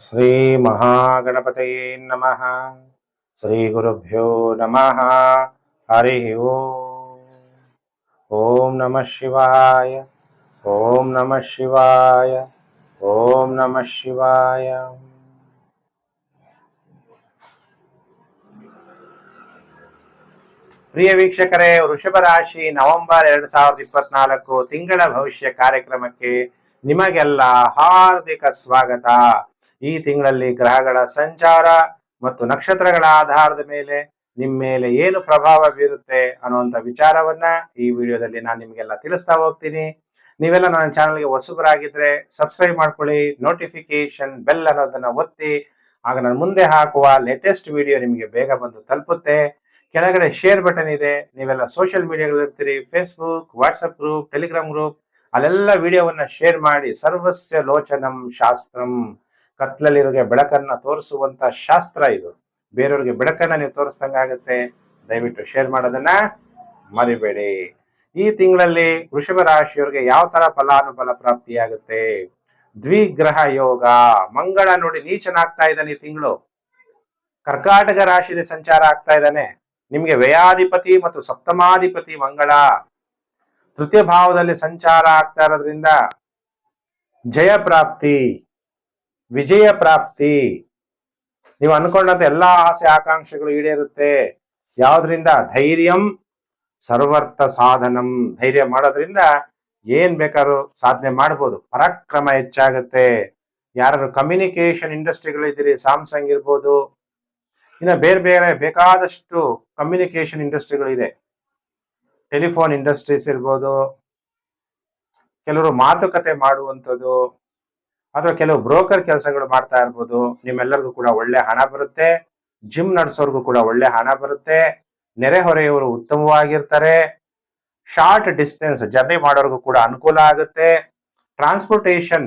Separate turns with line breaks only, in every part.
ಶ್ರೀ ಮಹಾಗಣಪತಯೇ ನಮಃ. ಶ್ರೀ ಗುರುಭ್ಯೋ ನಮಃ. ಹರಿ ಓಂ. ನಮಃ ಶಿವಾಯ. ಓಂ ನಮಃ ಶಿವಾಯ. ಓಂ ನಮಃ ಶಿವಾಯ. ಪ್ರಿಯ ವೀಕ್ಷಕರೇ ವೃಷಭ ರಾಶಿ ನವೆಂಬರ್ ಎರಡ್ ಸಾವಿರದ ಇಪ್ಪತ್ನಾಲ್ಕು ತಿಂಗಳ ಭವಿಷ್ಯ ಕಾರ್ಯಕ್ರಮಕ್ಕೆ ನಿಮಗೆಲ್ಲ ಹಾರ್ದಿಕ ಸ್ವಾಗತ. ಈ ತಿಂಗಳಲ್ಲಿ ಗ್ರಹಗಳ ಸಂಚಾರ ಮತ್ತು ನಕ್ಷತ್ರಗಳ ಆಧಾರದ ಮೇಲೆ ನಿಮ್ಮ ಮೇಲೆ ಏನು ಪ್ರಭಾವ ಬೀರುತ್ತೆ ಅನ್ನುವಂಥ ವಿಚಾರವನ್ನ ಈ ವಿಡಿಯೋದಲ್ಲಿ ನಾನು ನಿಮಗೆಲ್ಲ ತಿಳಿಸ್ತಾ ಹೋಗ್ತೀನಿ. ನೀವೆಲ್ಲ ನನ್ನ ಚಾನಲ್ಗೆ ಹೊಸಬರಾಗಿದ್ರೆ ಸಬ್ಸ್ಕ್ರೈಬ್ ಮಾಡ್ಕೊಳ್ಳಿ ನೋಟಿಫಿಕೇಶನ್ ಬೆಲ್ ಅನ್ನೋದನ್ನ ಒತ್ತಿ, ಆಗ ನಾನು ಮುಂದೆ ಹಾಕುವ ಲೇಟೆಸ್ಟ್ ವಿಡಿಯೋ ನಿಮಗೆ ಬೇಗ ಬಂದು ತಲುಪುತ್ತೆ. ಕೆಳಗಡೆ ಶೇರ್ ಬಟನ್ ಇದೆ, ನೀವೆಲ್ಲ social ಮೀಡಿಯಾಗಳಿರ್ತೀರಿ Facebook WhatsApp group Telegram group ಅಲ್ಲೆಲ್ಲ ವಿಡಿಯೋವನ್ನ ಶೇರ್ ಮಾಡಿ, ಸರ್ವಸ್ಯ ಲೋಚನಂ ಶಾಸ್ತ್ರಂ. ಕತ್ಲಲ್ಲಿರೋಗೆ ಬೆಳಕನ್ನ ತೋರಿಸುವಂತ ಶಾಸ್ತ್ರ ಇದು. ಬೇರೆಯವ್ರಿಗೆ ಬೆಳಕನ್ನ ನೀವು ತೋರಿಸ್ದಂಗಾಗತ್ತೆ ದಯವಿಟ್ಟು ಶೇರ್ ಮಾಡೋದನ್ನ ಮರಿಬೇಡಿ. ಈ ತಿಂಗಳಲ್ಲಿ ವೃಷಭ ರಾಶಿಯವರಿಗೆ ಯಾವ ತರ ಫಲಾನುಫಲ ಪ್ರಾಪ್ತಿಯಾಗುತ್ತೆ? ದ್ವಿಗ್ರಹ ಯೋಗ. ಮಂಗಳ ನೋಡಿ ನೀಚನಾಗ್ತಾ ಇದ್ದಾನೆ ಈ ತಿಂಗಳು. ಕರ್ಕಾಟಕ ರಾಶಿಯಲ್ಲಿ ಸಂಚಾರ ಆಗ್ತಾ ಇದ್ದಾನೆ. ನಿಮ್ಗೆ ವ್ಯಯಾಧಿಪತಿ ಮತ್ತು ಸಪ್ತಮಾಧಿಪತಿ ಮಂಗಳ. ತೃತೀಯ ಭಾವದಲ್ಲಿ ಸಂಚಾರ ಆಗ್ತಾ ಇರೋದ್ರಿಂದ ಜಯ ಪ್ರಾಪ್ತಿ ವಿಜಯ ಪ್ರಾಪ್ತಿ. ನೀವು ಅನ್ಕೊಂಡಂತ ಎಲ್ಲಾ ಆಸೆ ಆಕಾಂಕ್ಷೆಗಳು ಈಡೇರುತ್ತೆ. ಯಾವ್ದ್ರಿಂದ? ಧೈರ್ಯಂ ಸರ್ವರ್ಥ ಸಾಧನಂ. ಧೈರ್ಯ ಮಾಡೋದ್ರಿಂದ ಏನ್ ಬೇಕಾದ್ರೂ ಸಾಧನೆ ಮಾಡ್ಬೋದು. ಪರಾಕ್ರಮ ಹೆಚ್ಚಾಗುತ್ತೆ. ಯಾರು ಕಮ್ಯುನಿಕೇಶನ್ ಇಂಡಸ್ಟ್ರಿಗಳಿದ್ದೀರಿ ಸ್ಯಾಮ್ಸಂಗ್ ಇರ್ಬೋದು. ಇನ್ನು ಬೇರೆ ಬೇರೆ ಬೇಕಾದಷ್ಟು ಕಮ್ಯುನಿಕೇಶನ್ ಇಂಡಸ್ಟ್ರಿಗಳಿದೆ ಟೆಲಿಫೋನ್ ಇಂಡಸ್ಟ್ರೀಸ್ ಇರ್ಬೋದು. ಕೆಲವರು ಮಾತುಕತೆ ಮಾಡುವಂಥದ್ದು. ಅಥವಾ ಕೆಲವು ಬ್ರೋಕರ್ ಕೆಲಸಗಳು ಮಾಡ್ತಾ ಇರ್ಬೋದು, ನಿಮ್ಮೆಲ್ಲರಿಗೂ ಕೂಡ ಒಳ್ಳೆ ಹಣ ಬರುತ್ತೆ, ಜಿಮ್ ನಡೆಸೋರ್ಗೂ ಕೂಡ ಒಳ್ಳೆ ಹಣ ಬರುತ್ತೆ ನೆರೆಹೊರೆಯವರು ಉತ್ತಮವಾಗಿರ್ತಾರೆ, ಶಾರ್ಟ್ ಡಿಸ್ಟೆನ್ಸ್ ಜರ್ನಿ ಮಾಡೋರ್ಗೂ ಕೂಡ ಅನುಕೂಲ ಆಗುತ್ತೆ. ಟ್ರಾನ್ಸ್ಪೋರ್ಟೇಷನ್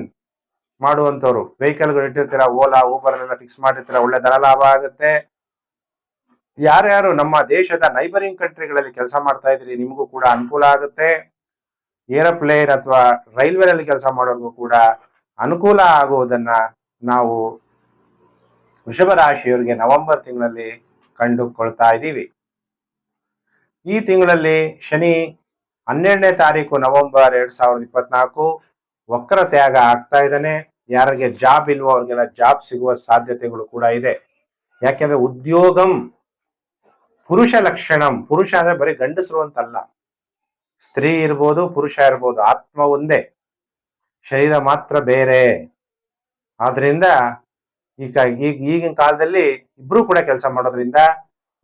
ಮಾಡುವಂಥವ್ರು, ವೆಹಿಕಲ್ಗಳು ಇಟ್ಟಿರ್ತೀರ, ಓಲಾ ಊಬರ್ ಎಲ್ಲ ಫಿಕ್ಸ್ ಮಾಡಿರ್ತೀರ, ಒಳ್ಳೆ ದರ ಲಾಭ ಆಗುತ್ತೆ. ಯಾರ್ಯಾರು ನಮ್ಮ ದೇಶದ ನೈಬರಿಂಗ್ ಕಂಟ್ರಿಗಳಲ್ಲಿ ಕೆಲಸ ಮಾಡ್ತಾ ಇದ್ರಿ, ನಿಮಗೂ ಕೂಡ ಅನುಕೂಲ ಆಗುತ್ತೆ. ಏರೋಪ್ಲೇನ್ ಅಥವಾ ರೈಲ್ವೆನಲ್ಲಿ ಕೆಲಸ ಮಾಡೋರ್ಗೂ ಕೂಡ ಅನುಕೂಲ ಆಗುವುದನ್ನ ನಾವು ವೃಷಭ ರಾಶಿಯವರಿಗೆ ನವೆಂಬರ್ ತಿಂಗಳಲ್ಲಿ ಕಂಡುಕೊಳ್ತಾ ಇದ್ದೀವಿ. ಈ ತಿಂಗಳಲ್ಲಿ ಶನಿ ಹನ್ನೆರಡನೇ ತಾರೀಕು ನವೆಂಬರ್ ಎರಡ್ ಸಾವಿರದ ಇಪ್ಪತ್ನಾಲ್ಕು ವಕ್ರ ತ್ಯಾಗ ಆಗ್ತಾ ಇದ್ದಾನೆ. ಯಾರಿಗೆ ಜಾಬ್ ಇಲ್ವೋ ಅವ್ರಿಗೆಲ್ಲ ಜಾಬ್ ಸಿಗುವ ಸಾಧ್ಯತೆಗಳು ಕೂಡ ಇದೆ. ಯಾಕೆಂದ್ರೆ ಉದ್ಯೋಗಂ ಪುರುಷ ಲಕ್ಷಣಂ. ಪುರುಷ ಅಂದ್ರೆ ಬರೀ ಗಂಡಸರು ಅಂತಲ್ಲ. ಸ್ತ್ರೀ ಇರ್ಬೋದು, ಪುರುಷ ಇರ್ಬೋದು, ಆತ್ಮ ಒಂದೇ. ಶರೀರ ಮಾತ್ರ ಬೇರೆ. ಆದ್ರಿಂದ ಈಗ ಈಗ ಈಗಿನ ಕಾಲದಲ್ಲಿ ಇಬ್ರು ಕೂಡ ಕೆಲಸ ಮಾಡೋದ್ರಿಂದ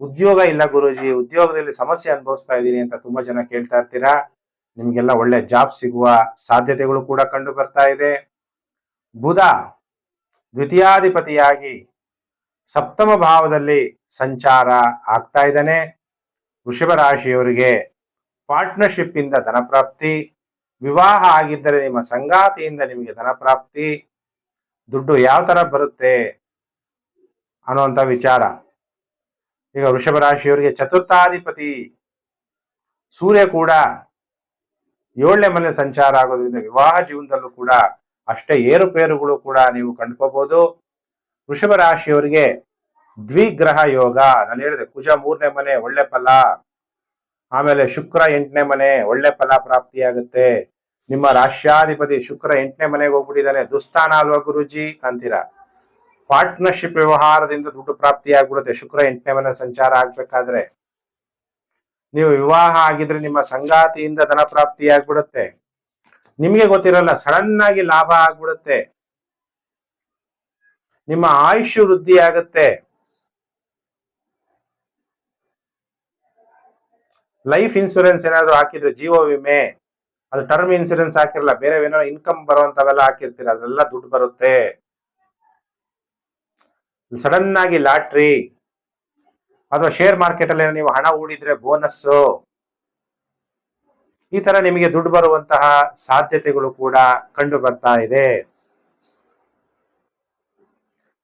ಉದ್ಯೋಗ ಇಲ್ಲ ಗುರುಜಿ, ಉದ್ಯೋಗದಲ್ಲಿ ಸಮಸ್ಯೆ ಅನುಭವಿಸ್ತಾ ಇದ್ದೀನಿ ಅಂತ ತುಂಬಾ ಜನ ಕೇಳ್ತಾ ಇರ್ತೀರಾ? ನಿಮ್ಗೆಲ್ಲ ಒಳ್ಳೆ ಜಾಬ್ ಸಿಗುವ ಸಾಧ್ಯತೆಗಳು ಕೂಡ ಕಂಡು ಬರ್ತಾ ಇದೆ. ಬುಧ ದ್ವಿತೀಯಾಧಿಪತಿಯಾಗಿ ಸಪ್ತಮ ಭಾವದಲ್ಲಿ ಸಂಚಾರ ಆಗ್ತಾ ಇದ್ದಾನೆ. ವೃಷಭ ರಾಶಿಯವರಿಗೆ ಪಾರ್ಟ್ನರ್ಶಿಪ್ ಇಂದ ಧನಪ್ರಾಪ್ತಿ. ವಿವಾಹ ಆಗಿದ್ದರೆ ನಿಮ್ಮ ಸಂಗಾತಿಯಿಂದ ನಿಮಗೆ ಧನಪ್ರಾಪ್ತಿ ದುಡ್ಡು ಯಾವ ತರ ಬರುತ್ತೆ ಅನ್ನುವಂಥ ವಿಚಾರ. ಈಗ ವೃಷಭ ರಾಶಿಯವರಿಗೆ ಚತುರ್ಥಾಧಿಪತಿ ಸೂರ್ಯ ಕೂಡ ಏಳನೇ ಮನೆ ಸಂಚಾರ ಆಗೋದ್ರಿಂದ ವಿವಾಹ ಜೀವನದಲ್ಲೂ ಕೂಡ ಅಷ್ಟೇ ಏರುಪೇರುಗಳು ಕೂಡ ನೀವು ಕಂಡುಕೋಬಹುದು ವೃಷಭ ರಾಶಿಯವರಿಗೆ ದ್ವಿಗ್ರಹ ಯೋಗ. ನಾನು ಹೇಳಿದೆ, ಕುಜ ಮೂರನೇ ಮನೆ ಒಳ್ಳೆ ಫಲ. ಆಮೇಲೆ ಶುಕ್ರ ಎಂಟನೇ ಮನೆ ಒಳ್ಳೆ ಫಲ ಪ್ರಾಪ್ತಿಯಾಗುತ್ತೆ. ನಿಮ್ಮ ರಾಷ್ಟ್ರಾಧಿಪತಿ ಶುಕ್ರ ಎಂಟನೇ ಮನೆಗೆ ಹೋಗ್ಬಿಟ್ಟಿದ್ದಾನೆ. ದುಸ್ತಾನ ಅಲ್ವಾ ಗುರುಜಿ? ಅಂತೀರಾ? ಪಾರ್ಟ್ನರ್ಶಿಪ್ ವ್ಯವಹಾರದಿಂದ ದುಡ್ಡು ಪ್ರಾಪ್ತಿ ಆಗ್ಬಿಡುತ್ತೆ ಶುಕ್ರ ಎಂಟನೇ ಮನೆ ಸಂಚಾರ ಆಗ್ಬೇಕಾದ್ರೆ. ನೀವು ವಿವಾಹ ಆಗಿದ್ರೆ ನಿಮ್ಮ ಸಂಗಾತಿಯಿಂದ ಧನ ಪ್ರಾಪ್ತಿ ಆಗ್ಬಿಡುತ್ತೆ ನಿಮಗೆ ಗೊತ್ತಿರಲ್ಲ ಸಡನ್ ಆಗಿ ಲಾಭ ಆಗ್ಬಿಡುತ್ತೆ. ನಿಮ್ಮ ಆಯುಷ್ ವೃದ್ಧಿ ಆಗುತ್ತೆ ಲೈಫ್ ಇನ್ಸೂರೆನ್ಸ್ ಏನಾದ್ರು ಹಾಕಿದ್ರೆ, ಜೀವ ವಿಮೆ, ಅದು ಟರ್ಮ್ ಇನ್ಸೂರೆನ್ಸ್ ಹಾಕಿರಲ್ಲ, ಬೇರೆ ಏನೋ ಇನ್ಕಮ್ ಬರುವಂತವೆಲ್ಲ ಹಾಕಿರ್ತೀರ ಅದೆಲ್ಲ ದುಡ್ಡು ಬರುತ್ತೆ. ಸಡನ್ ಆಗಿ ಲಾಟ್ರಿ, ಅಥವಾ ಶೇರ್ ಮಾರ್ಕೆಟ್ ಅಲ್ಲಿ ನೀವು ಹಣ ಹೂಡಿದ್ರೆ ಬೋನಸ್ ಈ ತರ ನಿಮಗೆ ದುಡ್ಡು ಬರುವಂತಹ ಸಾಧ್ಯತೆಗಳು ಕೂಡ ಕಂಡು ಬರ್ತಾ ಇದೆ.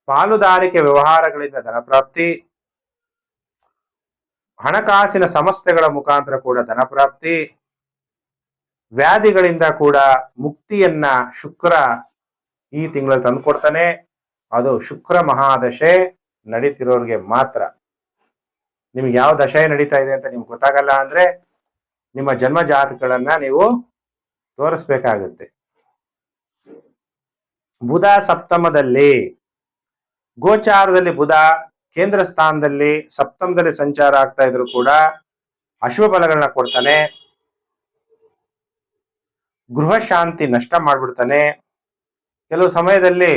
ಪಾಲುದಾರಿಕೆ ವ್ಯವಹಾರಗಳಿಂದ ಧನಪ್ರಾಪ್ತಿ ಹಣಕಾಸಿನ ಸಂಸ್ಥೆಗಳ ಮುಖಾಂತರ ಕೂಡ ಧನಪ್ರಾಪ್ತಿ ವ್ಯಾಧಿಗಳಿಂದ ಕೂಡ ಮುಕ್ತಿಯನ್ನ ಶುಕ್ರ ಈ ತಿಂಗಳಲ್ಲಿ ತಂದುಕೊಡ್ತಾನೆ. ಅದು ಶುಕ್ರ ಮಹಾದಶೆ ನಡೀತಿರೋರಿಗೆ ಮಾತ್ರ. ನಿಮ್ಗೆ ಯಾವ ದಶೆ ನಡೀತಾ ಇದೆ ಅಂತ ನಿಮ್ಗೆ ಗೊತ್ತಾಗಲ್ಲ ಅಂದ್ರೆ ನಿಮ್ಮ ಜನ್ಮ ಜಾತಕಗಳನ್ನ ನೀವು ತೋರಿಸ್ಬೇಕಾಗುತ್ತೆ. ಬುಧ ಸಪ್ತಮದಲ್ಲಿ ಗೋಚಾರದಲ್ಲಿ ಬುಧ ಕೇಂದ್ರ ಸ್ಥಾನದಲ್ಲಿ ಸಪ್ತಮದಲ್ಲಿ ಸಂಚಾರ ಆಗ್ತಾ ಇದ್ರು ಕೂಡ ಅಶುಭ ಫಲಗಳನ್ನ ಕೊಡ್ತಾನೆ. ಗೃಹ ಶಾಂತಿ ನಷ್ಟ ಮಾಡ್ಬಿಡ್ತಾನೆ. ಕೆಲವು ಸಮಯದಲ್ಲಿ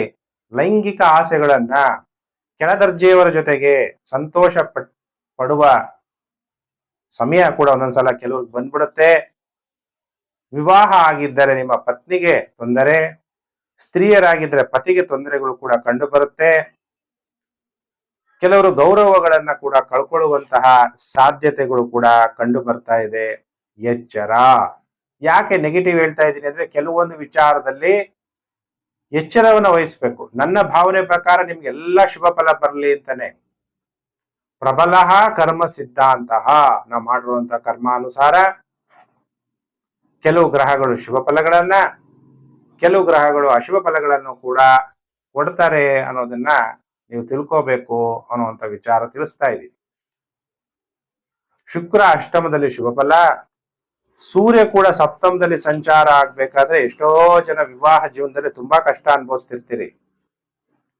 ಲೈಂಗಿಕ ಆಸೆಗಳನ್ನ ಕೆಳದರ್ಜೆಯವರ ಜೊತೆಗೆ ಸಂತೋಷ ಪಡುವ ಸಮಯ ಕೂಡ ಒಂದೊಂದ್ಸಲ ಕೆಲವ್ರಿಗೆ ಬಂದ್ಬಿಡುತ್ತೆ. ವಿವಾಹ ಆಗಿದ್ದರೆ ನಿಮ್ಮ ಪತ್ನಿಗೆ ತೊಂದರೆ, ಸ್ತ್ರೀಯರಾಗಿದ್ದರೆ ಪತಿಗೆ ತೊಂದರೆಗಳು ಕೂಡ ಕಂಡು ಬರುತ್ತೆ. ಕೆಲವರು ಗೌರವಗಳನ್ನ ಕೂಡ ಕಳ್ಕೊಳ್ಳುವಂತಹ ಸಾಧ್ಯತೆಗಳು ಕೂಡ ಕಂಡು ಬರ್ತಾ ಇದೆ. ಎಚ್ಚರ. ಯಾಕೆ ನೆಗೆಟಿವ್ ಹೇಳ್ತಾ ಇದ್ದೀನಿ ಅಂದ್ರೆ ಕೆಲವೊಂದು ವಿಚಾರದಲ್ಲಿ ಎಚ್ಚರವನ್ನು ವಹಿಸ್ಬೇಕು. ನನ್ನ ಭಾವನೆ ಪ್ರಕಾರ ನಿಮ್ಗೆ ಎಲ್ಲ ಶುಭ ಫಲ ಬರಲಿ ಅಂತಾನೆ. ಪ್ರಬಲ ಕರ್ಮ ಸಿದ್ಧಾಂತಹ ನಾವು ಮಾಡಿರುವಂತ ಕರ್ಮಾನುಸಾರ ಕೆಲವು ಗ್ರಹಗಳು ಶುಭ ಫಲಗಳನ್ನ, ಕೆಲವು ಗ್ರಹಗಳು ಅಶುಭ ಫಲಗಳನ್ನು ಕೂಡ ಕೊಡ್ತಾರೆ ಅನ್ನೋದನ್ನ ನೀವು ತಿಳ್ಕೋಬೇಕು ಅನ್ನುವಂಥ ವಿಚಾರ ತಿಳಿಸ್ತಾ ಇದ್ದೀನಿ. ಶುಕ್ರ ಅಷ್ಟಮದಲ್ಲಿ ಶುಭಫಲ ಸೂರ್ಯ ಕೂಡ ಸಪ್ತಮದಲ್ಲಿ ಸಂಚಾರ ಆಗ್ಬೇಕಾದ್ರೆ ಎಷ್ಟೋ ಜನ ವಿವಾಹ ಜೀವನದಲ್ಲಿ ತುಂಬಾ ಕಷ್ಟ ಅನುಭವಿಸ್ತಿರ್ತೀರಿ.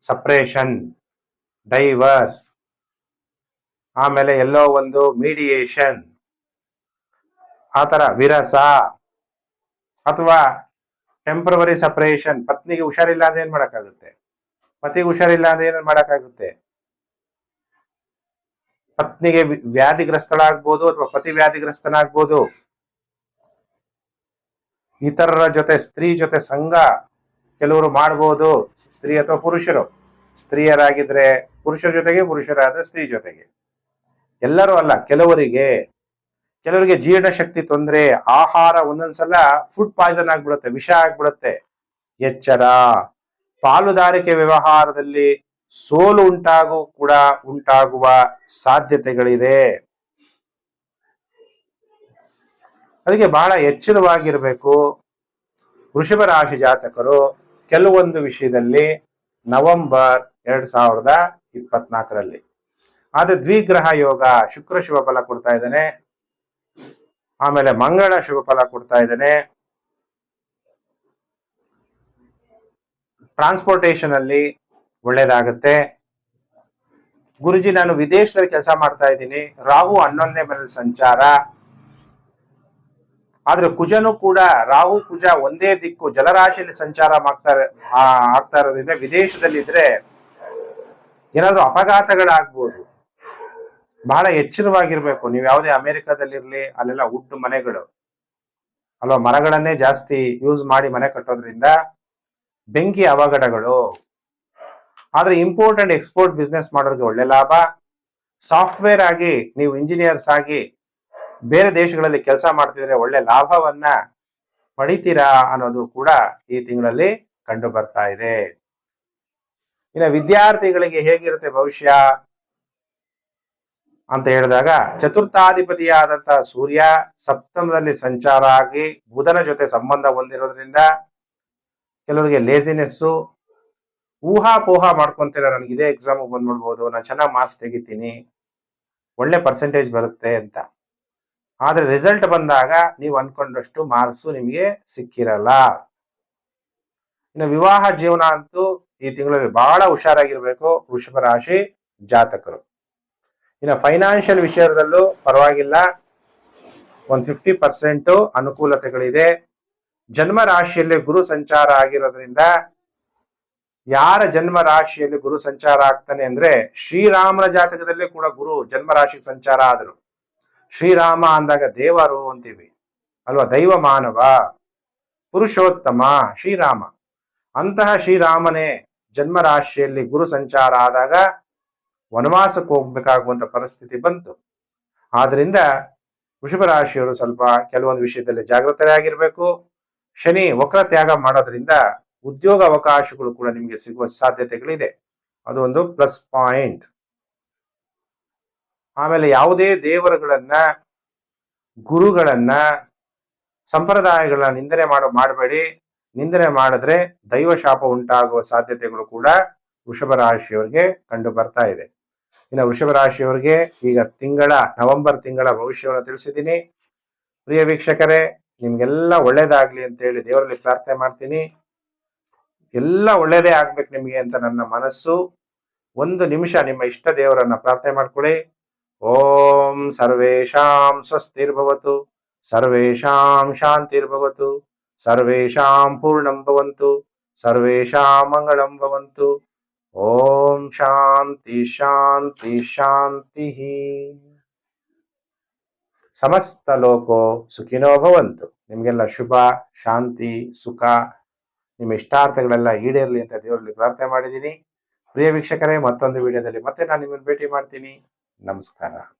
ಸಪ್ರೇಷನ್, ಡೈವರ್ಸ್, ಆಮೇಲೆ ಎಲ್ಲೋ ಒಂದು ಮೀಡಿಯೇಷನ್ ಆತರ ವಿರಸ, ಅಥವಾ ಟೆಂಪ್ರವರಿ ಸಪ್ರೇಷನ್, ಪತ್ನಿಗೆ ಹುಷಾರಿಲ್ಲ ಅಂದ್ರೆ ಏನ್ ಮಾಡಕ್ಕಾಗುತ್ತೆ? ಪತಿಗೆ ಹುಷಾರಿಲ್ಲ ಅಂದ್ರೆ ಏನೇನು ಮಾಡಕ್ಕಾಗುತ್ತೆ? ಪತ್ನಿಗೆ ವ್ಯಾಧಿಗ್ರಸ್ತಳಾಗ್ಬೋದು ಅಥವಾ ಪತಿ ವ್ಯಾಧಿಗ್ರಸ್ತನಾಗ್ಬೋದು? ಇತರರ ಜೊತೆ ಸ್ತ್ರೀ ಜೊತೆ ಸಂಘ ಕೆಲವರು ಮಾಡ್ಬೋದು, ಸ್ತ್ರೀ ಅಥವಾ ಪುರುಷರು. ಸ್ತ್ರೀಯರಾಗಿದ್ರೆ ಪುರುಷರ ಜೊತೆಗೆ, ಪುರುಷರಾದ ಸ್ತ್ರೀ ಜೊತೆಗೆ. ಎಲ್ಲರೂ ಅಲ್ಲ, ಕೆಲವರಿಗೆ ಕೆಲವರಿಗೆ ಜೀರ್ಣಶಕ್ತಿ ತೊಂದರೆ, ಆಹಾರ ಒಂದೊಂದ್ಸಲ ಫುಡ್ ಪಾಯ್ಸನ್ ಆಗ್ಬಿಡುತ್ತೆ, ವಿಷ ಆಗ್ಬಿಡುತ್ತೆ. ಎಚ್ಚರ. ಪಾಲುದಾರಿಕೆ ವ್ಯವಹಾರದಲ್ಲಿ ಸೋಲು ಉಂಟಾಗು ಕೂಡ ಉಂಟಾಗುವ ಸಾಧ್ಯತೆಗಳಿದೆ. ಅದಕ್ಕೆ ಬಹಳ ಎಚ್ಚರವಾಗಿರಬೇಕು. ವೃಷಭ ರಾಶಿ ಜಾತಕರು ಕೆಲವೊಂದು ವಿಷಯದಲ್ಲಿ ನವೆಂಬರ್ ಎರಡ್ ಸಾವಿರದ ಇಪ್ಪತ್ನಾಲ್ಕರಲ್ಲಿ. ಆದ್ರೆ ದ್ವಿಗ್ರಹ ಯೋಗ ಶುಕ್ರ ಶುಭ ಫಲ ಕೊಡ್ತಾ ಇದ್ದಾನೆ. ಆಮೇಲೆ ಮಂಗಳ ಶುಭ ಫಲ ಕೊಡ್ತಾ ಇದ್ದಾನೆ. ಟ್ರಾನ್ಸ್ಪೋರ್ಟೇಶನ್ ಅಲ್ಲಿ ಒಳ್ಳೇದಾಗುತ್ತೆ ಗುರುಜಿ, ನಾನು ವಿದೇಶದಲ್ಲಿ ಕೆಲಸ ಮಾಡ್ತಾ ಇದ್ದೀನಿ. ರಾಹು ಹನ್ನೊಂದನೇ ಮನೇಲಿ ಸಂಚಾರ. ಆದ್ರೆ ಕುಜನು ಕೂಡ ರಾಹು ಕುಜ ಒಂದೇ ದಿಕ್ಕು ಜಲರಾಶಿಯಲ್ಲಿ ಸಂಚಾರ ಮಾಡ್ತಾರೆ ಆಗ್ತಾ ಇರೋದ್ರಿಂದ ವಿದೇಶದಲ್ಲಿ ಇದ್ರೆ ಏನಾದ್ರೂ ಅಪಘಾತಗಳಾಗ್ಬೋದು. ಬಹಳ ಎಚ್ಚರವಾಗಿರ್ಬೇಕು. ನೀವು ಯಾವುದೇ ಅಮೆರಿಕದಲ್ಲಿರ್ಲಿ, ಅಲ್ಲೆಲ್ಲ ಉಡ್ಡು ಮನೆಗಳು. ಅಲ್ವಾ, ಮರಗಳನ್ನೇ ಜಾಸ್ತಿ ಯೂಸ್ ಮಾಡಿ ಮನೆ ಕಟ್ಟೋದ್ರಿಂದ ಬೆಂಕಿ ಅವಘಡಗಳು. ಆದ್ರೆ ಇಂಪೋರ್ಟ್ ಅಂಡ್ ಎಕ್ಸ್ಪೋರ್ಟ್ ಬಿಸ್ನೆಸ್ ಮಾಡೋರಿಗೆ ಒಳ್ಳೆ ಲಾಭ. ಸಾಫ್ಟ್ವೇರ್ ಆಗಿ ನೀವು ಇಂಜಿನಿಯರ್ಸ್ ಆಗಿ ಬೇರೆ ದೇಶಗಳಲ್ಲಿ ಕೆಲಸ ಮಾಡ್ತಿದ್ರೆ ಒಳ್ಳೆ ಲಾಭವನ್ನ ಪಡಿತೀರಾ ಅನ್ನೋದು ಕೂಡ ಈ ತಿಂಗಳಲ್ಲಿ ಕಂಡು ಬರ್ತಾ ಇದೆ. ಇನ್ನು ವಿದ್ಯಾರ್ಥಿಗಳಿಗೆ ಹೇಗಿರುತ್ತೆ ಭವಿಷ್ಯ? ಅಂತ ಹೇಳಿದಾಗ, ಚತುರ್ಥಾಧಿಪತಿಯಾದಂತಹ ಸೂರ್ಯ ಸಪ್ತಮದಲ್ಲಿ ಸಂಚಾರ ಆಗಿ ಬುಧನ ಜೊತೆ ಸಂಬಂಧ ಹೊಂದಿರೋದ್ರಿಂದ ಕೆಲವರಿಗೆ ಲೇಸಿನೆಸ್ಸು ಊಹಾಪೋಹ ಮಾಡ್ಕೊಂತೀರ ನನಗೆ ಇದೇ ಎಕ್ಸಾಮ್ ಬಂದ್ಬಿಡ್ಬೋದು, ನಾನು ಚೆನ್ನಾಗಿ ಮಾರ್ಕ್ಸ್ ತೆಗಿತೀನಿ, ಒಳ್ಳೆ ಪರ್ಸೆಂಟೇಜ್ ಬರುತ್ತೆ ಅಂತ. ಆದರೆ ರಿಸಲ್ಟ್ ಬಂದಾಗ ನೀವು ಅನ್ಕೊಂಡಷ್ಟು ಮಾರ್ಕ್ಸು ನಿಮಗೆ ಸಿಕ್ಕಿರಲ್ಲ. ಇನ್ನು ವಿವಾಹ ಜೀವನ ಅಂತೂ ಈ ತಿಂಗಳಲ್ಲಿ ಬಹಳ ಹುಷಾರಾಗಿರ್ಬೇಕು, ವೃಷಭ ರಾಶಿ ಜಾತಕರು. ಇನ್ನು ಫೈನಾನ್ಷಿಯಲ್ ವಿಷಯದಲ್ಲೂ ಪರವಾಗಿಲ್ಲ, ಒಂದು ಫಿಫ್ಟಿ ಪರ್ಸೆಂಟು ಅನುಕೂಲತೆಗಳಿದೆ. ಜನ್ಮ ರಾಶಿಯಲ್ಲಿ ಗುರು ಸಂಚಾರ ಆಗಿರೋದ್ರಿಂದ ಯಾರ ಜನ್ಮ ರಾಶಿಯಲ್ಲಿ ಗುರು ಸಂಚಾರ ಆಗ್ತಾನೆ ಅಂದ್ರೆ ಶ್ರೀರಾಮನ ಜಾತಕದಲ್ಲೇ ಕೂಡ ಗುರು ಜನ್ಮ ರಾಶಿ ಸಂಚಾರ ಆದರು. ಶ್ರೀರಾಮ ಅಂದಾಗ ದೇವರು ಅಂತೀವಿ. ಅಲ್ವಾ? ದೈವ ಮಾನವ, ಪುರುಷೋತ್ತಮ, ಶ್ರೀರಾಮ. ಅಂತಹ ಶ್ರೀರಾಮನೇ ಜನ್ಮ ರಾಶಿಯಲ್ಲಿ ಗುರು ಸಂಚಾರ ಆದಾಗ ವನವಾಸಕ್ಕೆ ಹೋಗ್ಬೇಕಾಗುವಂತ ಪರಿಸ್ಥಿತಿ ಬಂತು. ಆದ್ರಿಂದ ವೃಷಭ ರಾಶಿಯವರು ಸ್ವಲ್ಪ ಕೆಲವೊಂದು ವಿಷಯದಲ್ಲಿ ಜಾಗೃತರಾಗಿರ್ಬೇಕು ಶನಿ ವಕ್ರ ತ್ಯಾಗ ಮಾಡೋದ್ರಿಂದ ಉದ್ಯೋಗ ಅವಕಾಶಗಳು ಕೂಡ ನಿಮಗೆ ಸಿಗುವ ಸಾಧ್ಯತೆಗಳಿದೆ. ಅದು ಒಂದು ಪ್ಲಸ್ ಪಾಯಿಂಟ್. ಆಮೇಲೆ ಯಾವುದೇ ದೇವರುಗಳನ್ನ, ಗುರುಗಳನ್ನ, ಸಂಪ್ರದಾಯಗಳನ್ನ ನಿಂದನೆ ಮಾಡೋ, ಮಾಡಬೇಡಿ. ನಿಂದನೆ ಮಾಡಿದ್ರೆ ದೈವ ಶಾಪ ಉಂಟಾಗುವ ಸಾಧ್ಯತೆಗಳು ಕೂಡ ವೃಷಭ ರಾಶಿಯವರಿಗೆ ಕಂಡು ಬರ್ತಾ ಇದೆ. ಇನ್ನು ವೃಷಭ ರಾಶಿಯವರಿಗೆ ಈಗ ತಿಂಗಳ, ನವೆಂಬರ್ ತಿಂಗಳ ಭವಿಷ್ಯವನ್ನು ತಿಳಿಸಿದ್ದೀನಿ. ಪ್ರಿಯ ವೀಕ್ಷಕರೇ ನಿಮ್ಗೆಲ್ಲ ಒಳ್ಳೇದಾಗ್ಲಿ ಅಂತ ಹೇಳಿ ದೇವರಲ್ಲಿ ಪ್ರಾರ್ಥನೆ ಮಾಡ್ತೀನಿ. ಎಲ್ಲ ಒಳ್ಳೇದೇ ಆಗ್ಬೇಕು ನಿಮಗೆ ಅಂತ ನನ್ನ ಮನಸ್ಸು. ಒಂದು ನಿಮಿಷ ನಿಮ್ಮ ಇಷ್ಟ ದೇವರನ್ನ ಪ್ರಾರ್ಥನೆ ಮಾಡ್ಕೊಳ್ಳಿ. ಓಂ ಸರ್ವೇಶಾಂ ಸ್ವಸ್ತಿರ್ಭವತು ಸರ್ವೇಶಾಂ ಶಾಂತಿರ್ಭವತು ಸರ್ವೇಶಾಂ ಪೂರ್ಣಂ ಭವಂತು ಸರ್ವೇಶಾಂ ಮಂಗಳಂ ಭವಂತು. ಓಂ ಶಾಂತಿ ಶಾಂತಿ ಶಾಂತಿ ಸಮಸ್ತ ಲೋಕೋ ಸುಖಿನೋ ಭವಂತು. ನಿಮಗೆಲ್ಲ ಶುಭ, ಶಾಂತಿ, ಸುಖ. ನಿಮ್ಮ ಇಷ್ಟಾರ್ಥಗಳೆಲ್ಲ ಈಡೇರಲಿ ಅಂತ ದೇವರಲ್ಲಿ ಪ್ರಾರ್ಥನೆ ಮಾಡಿದ್ದೀನಿ. ಪ್ರಿಯ ವೀಕ್ಷಕರೇ, ಮತ್ತೊಂದು ವಿಡಿಯೋದಲ್ಲಿ ಮತ್ತೆ ನಾನು ನಿಮ್ಮನ್ನು ಭೇಟಿ ಮಾಡ್ತೀನಿ. ನಮಸ್ಕಾರ.